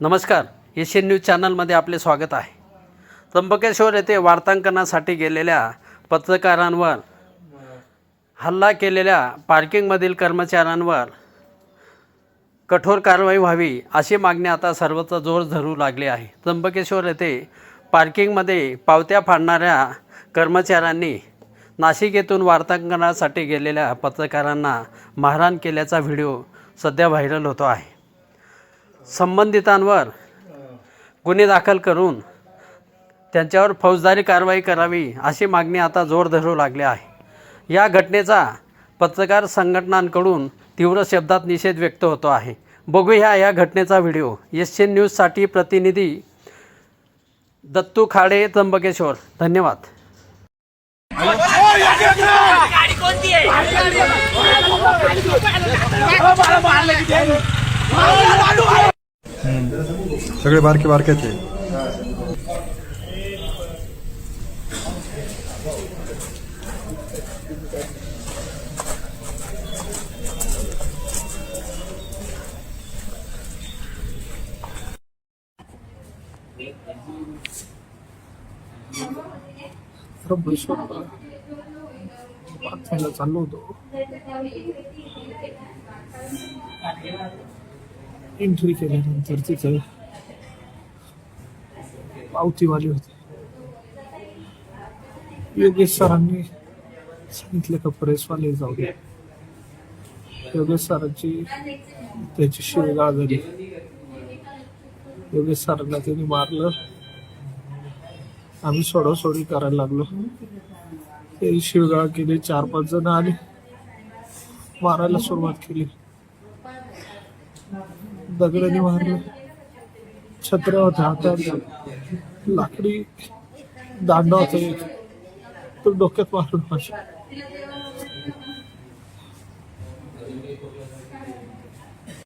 नमस्कार. Asian news चॅनलमध्ये आपले स्वागत आहे. त्र्यंबकेश्वर येथे वार्तांकनासाठी गेलेल्या पत्रकारांवर हल्ला केलेल्या पार्किंगमधील कर्मचाऱ्यांवर कठोर कारवाई व्हावी अशी मागणी आता सर्वत्र जोर धरू लागली आहे. त्र्यंबकेश्वर येथे पार्किंगमध्ये पावत्या फाडणाऱ्या कर्मचाऱ्यांनी नाशिक येथून वार्तांकनासाठी गेलेल्या पत्रकारांना मारहाण केल्याचा व्हिडिओ सध्या व्हायरल होतो आहे. संबंधितांवर गुन्हे दाखल करून त्यांच्यावर फौजदारी कारवाई करावी अशी मागणी आता जोर धरू लागली आहे या घटनेचा पत्रकार संघटनांकडून तीव्र शब्दात निषेध व्यक्त होतो आहे बघूया या घटनेचा व्हिडिओ एशियन न्यूजसाठी प्रतिनिधी दत्तू खाडे त्र्यंबकेश्वर धन्यवाद कोणती सगळे बारके बारकेचे वाचायला चाललो होतो एंट्री केल्यानंतर तिथं पावतीवाले होते. योगेश सरांनी सांगितलं का प्रेसवाले जाऊ दे. योगेश सरांची त्याची शिवगाळ झाली योगेश सरांना त्यांनी मारलं. आम्ही सोडासोडी करायला लागलो. ते शिवगाळ केली चार पाच जण आले. मारायला सुरुवात केली. दगडाने मारलं छत्र होता हातात लाकडी दांडा होता एक तो डोक्यात मारलं अशा